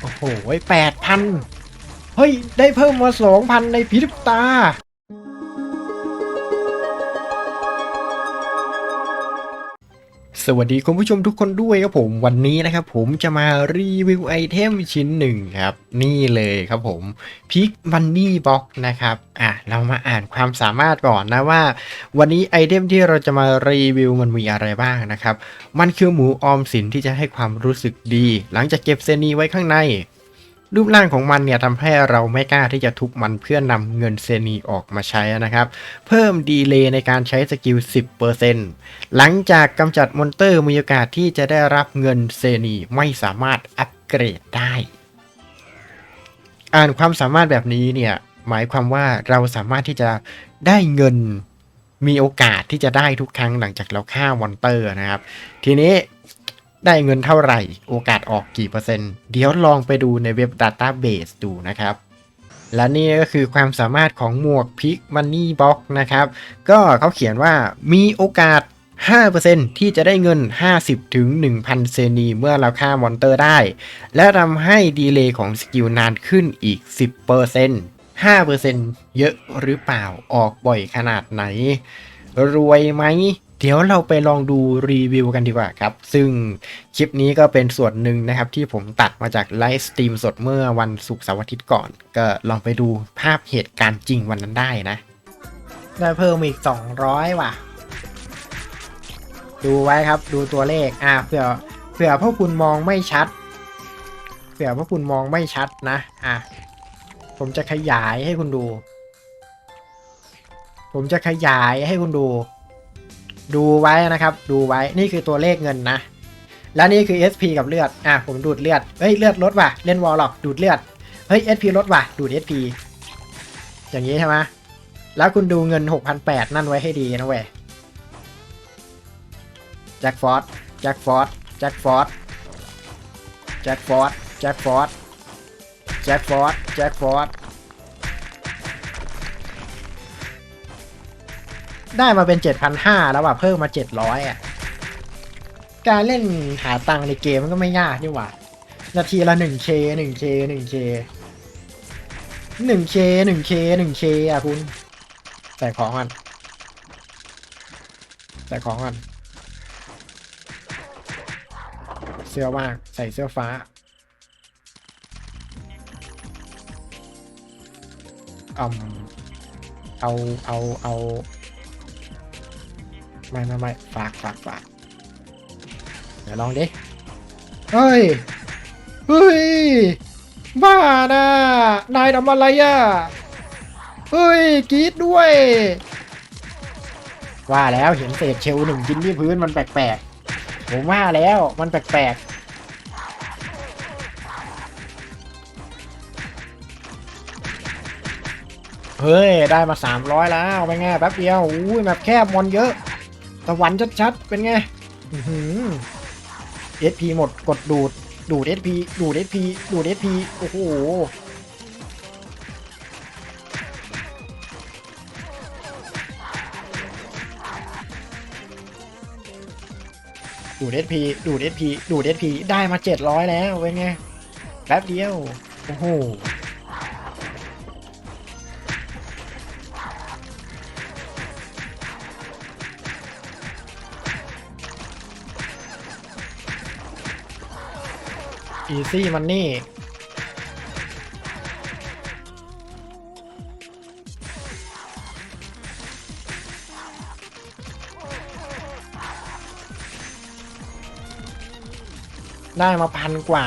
โอ้โหแปดพันเฮ้ย ได้เพิ่มมาสองพันในพริบตา สวัสดีคุณผู้ชมทุกคนด้วยครับผมวันนี้นะครับผมจะมารีวิวไอเทมชิ้นหนึ่งครับ นี่เลยครับผมพิกมันนี่บ็อกนะครับอะเรามาอ่านความสามารถก่อนนะว่า วันนี้ไอเทมที่เราจะมารีวิวมันมีอะไรบ้างนะครับ มันคือหมูออมสินที่จะให้ความรู้สึกดี หลังจากเก็บเซนีไว้ข้างใน รูปร่างของมันเนี่ยทำให้เราไม่กล้าที่จะทุบมันเพื่อนำเงินเซนีออกมาใช้นะครับ เพิ่มดีเลย์ในการใช้สกิล 10%หลังจากกำจัดมอนเตอร์มีโอกาสที่จะได้รับเงินเซนีไม่สามารถอัปเกรดได้ อ่านความสามารถแบบนี้เนี่ยหมายความว่าเราสามารถที่จะได้เงินมีโอกาสที่จะได้ทุกครั้งหลังจากเราฆ่ามอนเตอร์นะครับ ทีนี้ ได้เงินเท่าไหร่ โอกาสออกกี่เปอร์เซ็นต์ เดี๋ยวลองไปดูในเว็บ Database ดูนะครับ และนี่ก็คือความสามารถของหมวกพิกมันนี่บ็อกนะครับ ก็เขาเขียนว่ามีโอกาส 5%ที่จะได้เงิน 50 ถึง 1,000 เซนีเมื่อเราฆ่ามอนเตอร์ได้ และทำให้ดีเลย์ของสกิลนานขึ้นอีก 10% 5%เยอะหรือเปล่าออกบ่อยขนาดไหน รวยไหม เดี๋ยวเราไปลองดูรีวิวกันดีกว่าครับ ซึ่งคลิปนี้ก็เป็นส่วนหนึ่งนะครับ ที่ผมตัดมาจากไลฟ์สตรีมสดเมื่อวันศุกร์เสาร์อาทิตย์ก่อน ก็ลองไปดูภาพเหตุการณ์จริงวันนั้นได้นะ ได้เพิ่มอีก 200 ว่ะ ดูไว้ครับดูตัวเลขอ่าเผื่อเผื่อพวกคุณมองไม่ชัด เผื่อพวกคุณมองไม่ชัดนะอะผมจะขยายให้คุณดู ผมจะขยายให้คุณดู ดูไว้นะครับ ดูไว้นี่คือตัวเลขเงินนะ แล้วนี่คือ SP กับเลือด อะผมดูดเลือด เฮ้ยเลือดลดว่ะ เล่นวอลล็อกดูดเลือด เฮ้ย SP ลดว่ะ ดูด SP อย่างนี้ใช่ไหมแล้วคุณดูเงิน 6,800 นั่นไว้ให้ดีนะเว้ยแจ็คฟอร์ดแจ็คฟอร์ดแจ็คฟอร์ดแจ็คฟอร์ดแจ็คฟอร์ดแจ็คฟอร์ดแจ็คฟอร์ด ได้มาเป็น 7,500 แล้วว่ะเพิ่มมา 700อะการเล่นหาตังค์ในเกมมันก็ไม่ยากนี่หว่า นาทีละ 1K 1K 1K 1K 1K 1K อะคุณ ใส่ของกันใส่ของกันเสื้อว่างใส่เสื้อฟ้าอืมเอาเอาเอา ไม่ไม่ไม่ฝากฝากฝากเดี๋ยวลองดิเฮ้ยเฮ้ยบ้านะนายทำอะไรอะเฮ้ยกรีดด้วย ว่าแล้วเห็นเศษเชลหนึ่งชิ้นที่พื้นมันแปลกๆผมว่าแล้วมันแปลกๆเฮ้ย ได้มา 300 แล้วเป็นไงแป๊บเดียวอุ้ยแบบแคบมอนเยอะ สวรรค์ชัดๆ เป็นไงเอสพีหมดกดดูด ดูดเอสพีดูดเอสพีดูดเอสพีโอ้โหดูดเอสพีดูดเอสพีดูดเอสพีได้มาเจ็ดร้อยแล้วเป็นไงแป๊บเดียว โอ้โห อีซี่มันนี่ ได้มาพันกว่า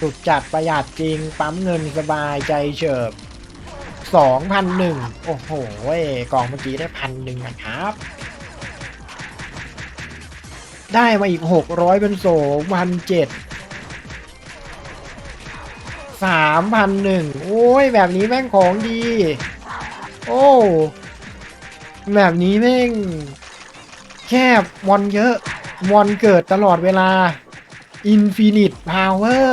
สุดจัดประหยัดจริง ปั๊มเงินสบายใจเฉิบสองพันหนึ่งโอ้โหกล่องเมื่อกี้ได้พันหนึ่งนะครับ ได้มาอีกหกร้อยเป็นสองพันเจ็ดสามพันหนึ่งโอ้ย แบบนี้แม่งของดี โอ้ แบบนี้แม่ง แคบมอนเยอะมอนเกิดตลอดเวลา Infinite Power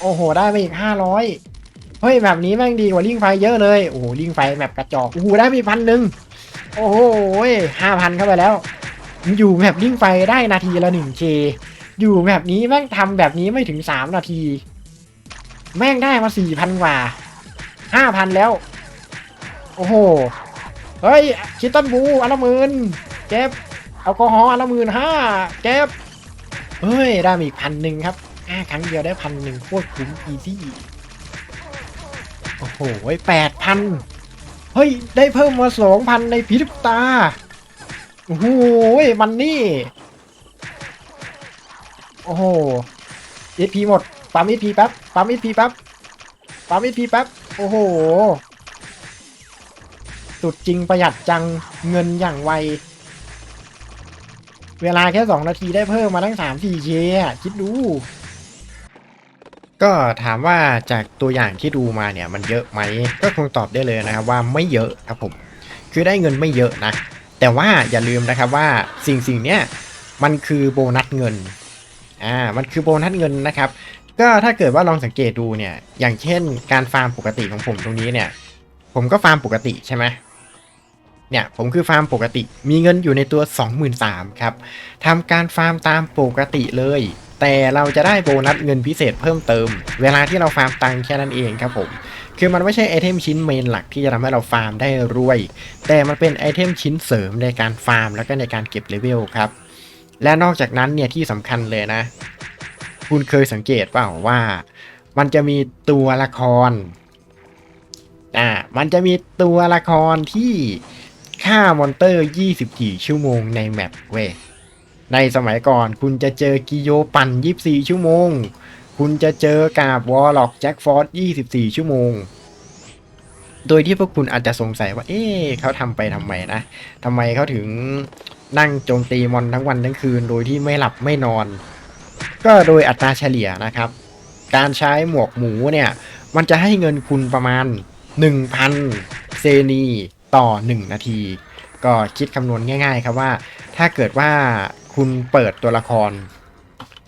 โอ้โห ได้ไปอีกห้าร้อยเฮ้ย แบบนี้แม่งดีกว่าลิงไฟเยอะเลย โอ้โหลิงไฟแบบกระจอกโอ้โหได้ไปพันหนึ่ง โอ้โหห้าพันเข้าไปแล้ว อยู่แบบลิงไฟได้นาทีละหนึ่งเคอยู่แบบนี้แม่งทำแบบนี้ไม่ถึงสามนาที แม่งได้มาสี่พันกว่าห้าพันแล้ว โอ้โห เฮ้ย คิตตันบูอันละหมื่นเก็บแอลกอฮอล์อันละหมื่นห้าเก็บเฮ้ย ได้มาอีกพันหนึ่งครับห้าครั้งเดียวได้พันหนึ่งโคตรคุ้มอีซี่ โอ้โหแปดพัน เฮ้ย ได้เพิ่มมาสองพันในพริบตา โอ้โหมันนี่ โอ้โหเอพีหมด ปั๊มเอพีแป๊บ ปั๊มเอพีแป๊บ ปั๊มเอพีแป๊บ โอ้โห สุดจริงประหยัดจัง เงินอย่างไว เวลาแค่สองนาทีได้เพิ่มมาตั้งสามสี่เคคิดดู ก็ถามว่าจากตัวอย่างที่ดูมาเนี่ยมันเยอะไหมก็คงตอบได้เลยนะครับว่าไม่เยอะครับผมคือได้เงินไม่เยอะนะ แต่ว่าอย่าลืมนะครับว่าสิ่งสิ่งเนี้ยมันคือโบนัสเงินอ่ามันคือโบนัสเงินนะครับ ก็ถ้าเกิดว่าลองสังเกตดูเนี่ยอย่างเช่นการฟาร์มปกติของผมตรงนี้เนี่ยผมก็ฟาร์มปกติใช่ไหมเนี่ยผมคือฟาร์มปกติ มีเงินอยู่ในตัว 23,000ครับทำการฟาร์มตามปกติเลย แต่เราจะได้โบนัสเงินพิเศษเพิ่มเติม เวลาที่เราฟาร์มตังค์แค่นั้นเองครับผม คือมันไม่ใช่ไอเทมชิ้นเมนหลักที่จะทำให้เราฟาร์มได้รวย แต่มันเป็นไอเทมชิ้นเสริมในการฟาร์มแล้วก็ในการเก็บเลเวลครับ และนอกจากนั้นเนี่ยที่สำคัญเลยนะ คุณเคยสังเกตเปล่าว่า มันจะมีตัวละครอ่ามันจะมีตัวละครที่ฆ่ามอนเตอร์ 24 ชั่วโมงในแมปเว้ย ในสมัยก่อนคุณจะเจอกิโยปั่น 24 ชั่วโมง คุณจะเจอกาบวอลล็อกแจ็คฟอร์ด24 ชั่วโมง โดยที่พวกคุณอาจจะสงสัยว่า เอ๊ะเขาทำไปทำไมนะทำไมเขาถึงนั่งโจมตีมอนทั้งวันทั้งคืน โดยที่ไม่หลับไม่นอน ก็โดยอัตราเฉลี่ยนะครับ การใช้หมวกหมูเนี่ย มันจะให้เงินคุณประมาณ 1,000 เซนีต่อ 1 นาที ก็คิดคำนวณง่าย ๆ ครับว่า ถ้าเกิดว่า คุณเปิดตัวละคร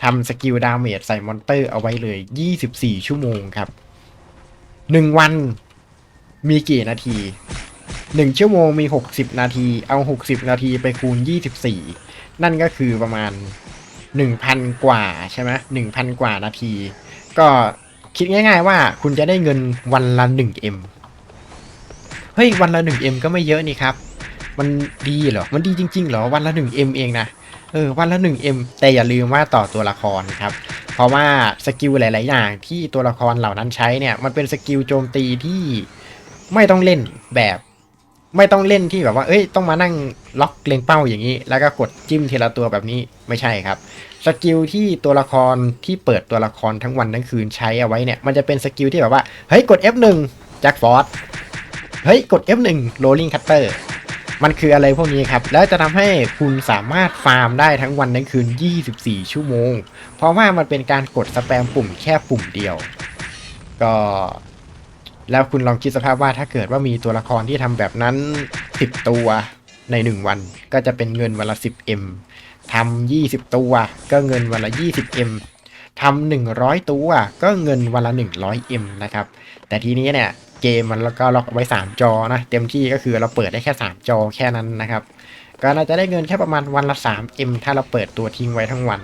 ทำสกิลดาเมจใส่มอนเตอร์เอาไว้เลย 24 ชั่วโมงครับ 1 วันมีกี่นาที 1 ชั่วโมงมี 60 นาที เอา 60 นาทีไปคูณ 24 นั่นก็คือประมาณ 1,000 กว่าใช่ไหม1,000 กว่านาที ก็คิดง่ายๆว่าคุณจะได้เงินวันละ 1M เฮ้ย วันละ 1M ก็ไม่เยอะนี่ครับ มันดีเหรอ มันดีจริงๆเหรอ วันละ 1M เองนะ เออ วันละ 1M แต่อย่าลืมว่าต่อตัวละครครับ เพราะว่าสกิลหลาย ๆ อย่างที่ตัวละครเหล่านั้นใช้เนี่ย มันเป็นสกิลโจมตีที่ไม่ต้องเล่นแบบ ไม่ต้องเล่นที่แบบว่า เอ้ย ต้องมานั่งล็อกเล็งเป้าอย่างนี้ แล้วก็กดจิ้มทีละตัวแบบนี้ ไม่ใช่ครับ สกิลที่ตัวละครที่เปิดตัวละครทั้งวันทั้งคืนใช้เอาไว้เนี่ย มันจะเป็นสกิลที่แบบว่า เฮ้ย กด F1 แจ็คฟอร์ดเฮ้ย กด F1 rolling cutter มันคืออะไรพวกนี้ครับ แล้วจะทำให้คุณสามารถฟาร์มได้ทั้งวันทั้งคืน 24 ชั่วโมง เพราะว่ามันเป็นการกดสแปมปุ่มแค่ปุ่มเดียว ก็ แล้วคุณลองคิดสภาพว่าถ้าเกิดว่ามีตัวละครที่ทำแบบนั้น 10 ตัวใน 1 วัน ก็จะเป็นเงินวันละ 10m ทำ20 ตัว ก็เงินวันละ 20m ทำ100 ตัว ก็เงินวันละ 100m นะครับ แต่ทีนี้เนี่ย เกมมันแล้วก็ล็อกไว้ 3 จอนะ เต็มที่ก็คือเราเปิดได้แค่ 3 จอแค่นั้นนะครับ ก็น่าจะได้เงินแค่ประมาณวันละ 3M ถ้าเราเปิดตัวทิ้งไว้ทั้งวัน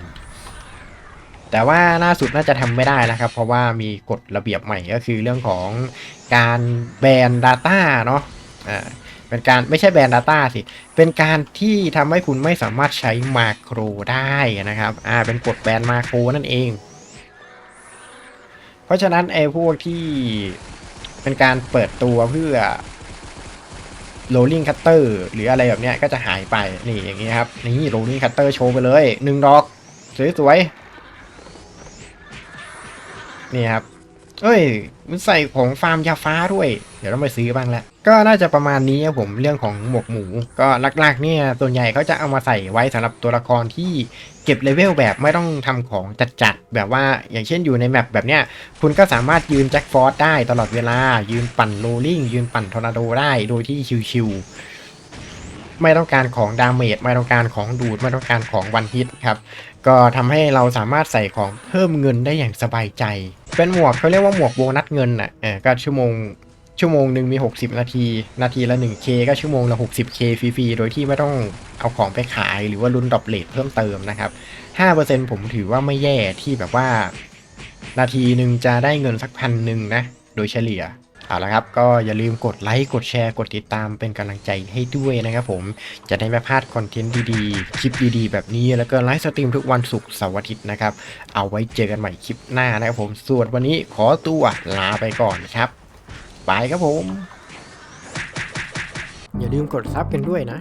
แต่ว่าล่าสุดน่าจะทำไม่ได้นะครับ เพราะว่ามีกฎระเบียบใหม่ก็คือเรื่องของการแบน Data เนาะอ่าเป็นการไม่ใช่แบน Data สิ เป็นการที่ทำให้คุณไม่สามารถใช้มาโครได้นะครับ อ่า เป็นกฎแบนมาโครนั่นเอง เพราะฉะนั้นไอ้พวกที่ เป็นการเปิดตัวเพื่อ rolling cutter หรืออะไรแบบเนี้ยก็จะหายไปนี่อย่างนี้ครับ นี่ rolling cutter โชว์ไปเลยหนึ่งดอก สวยๆนี่ครับ เอ้ย มันใส่ของฟาร์มยาฟ้าด้วย เดี๋ยวต้องไปซื้อบ้างแล้ว ก็น่าจะประมาณนี้ครับผมเรื่องของหมวกหมู ก็หลักๆเนี่ยส่วนใหญ่เขาจะเอามาใส่ไว้สำหรับตัวละครที่เก็บเลเวลแบบไม่ต้องทำของจัดๆแบบว่าอย่างเช่นอยู่ในแมปแบบเนี้ยคุณก็สามารถยืนแจ็คฟอร์ดได้ตลอดเวลา ยืนปั่นโรลลิ่ง ยืนปั่นทอร์นาโดได้โดยที่ชิวๆไม่ต้องการของดาเมจไม่ต้องการของดูดไม่ต้องการของวันฮิตครับก็ทำให้เราสามารถใส่ของเพิ่มเงินได้อย่างสบายใจ เป็นหมวกเขาเรียกว่าหมวกโบนัสเงินอะเออก็ชั่วโมง ชั่วโมงหนึ่งมี 60 นาที นาทีละ 1K ก็ชั่วโมงละ 60K ฟรีๆ โดยที่ไม่ต้องเอาของไปขายหรือว่าลุ้นดรอปเลทเพิ่มเติมนะครับ 5%ผมถือว่าไม่แย่ที่แบบว่า นาทีหนึ่งจะได้เงินสักพันหนึ่งนะ โดยเฉลี่ยเอาละครับก็อย่าลืมกดไลค์กดแชร์กดติดตามเป็นกำลังใจให้ด้วยนะครับผมจะได้ไม่พลาดคอนเทนต์ดีๆ คลิปดีๆ แบบนี้แล้วก็ไลฟ์สตรีมทุกวันศุกร์เสาร์อาทิตย์นะครับ เอาไว้เจอกันใหม่คลิปหน้านะครับผมส่วนวันนี้ขอตัวลาไปก่อนครับ ไปครับผม อย่าลืมกดซับกันด้วยนะ